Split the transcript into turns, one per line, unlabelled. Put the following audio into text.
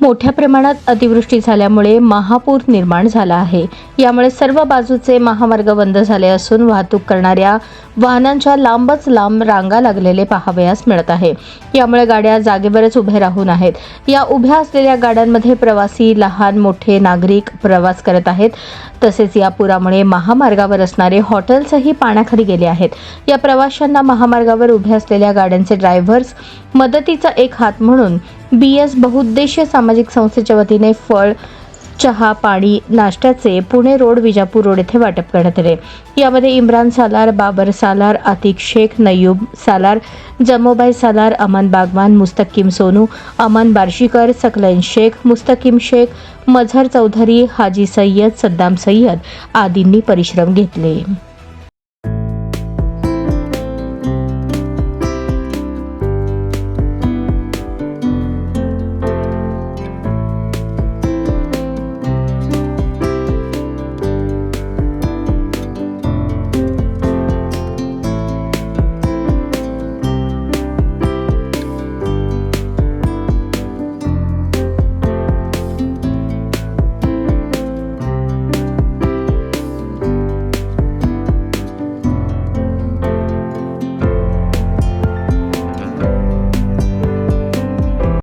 मोठ्या प्रमाणात अतिवृष्टी झाल्यामुळे महापूर निर्माण झाला आहे. यामुळे सर्व बाजूचे महामार्ग बंद झाले असून वाहतूक करणाऱ्या वाहनांच्या लांबच लांब रांगा लागलेले पाहावयास मिळत आहे. यामुळे गाड्या जागेवरच उभे राहून आहेत. या उभ्या असलेल्या गाड्यांमध्ये प्रवासी लहान मोठे नागरिक प्रवास करत आहेत. तसेच या पुरामुळे महामार्गावर असणारे हॉटेल्सही पाण्याखाली गेले आहेत. या प्रवाशांना महामार्गावर उभ्या असलेल्या गाड्यांचे ड्रायव्हर्स मदतीचा एक हात म्हणून बी एस बहुउद्देशीय सामाजिक संस्थेच्या वतीने फळ चहा पाणी नाश्त्याचे पुणे रोड विजापूर रोड येथे वाटप करण्यात आले. यामध्ये इम्रान सालार बाबर सालार आतिक शेख नयूब सालार जमोबाई सालार अमन बागवान मुस्तकीम सोनू अमन बार्शीकर सकलैन शेख मुस्तकीम शेख मझहर चौधरी हाजी सय्यद सद्दाम सय्यद आदींनी परिश्रम घेतले.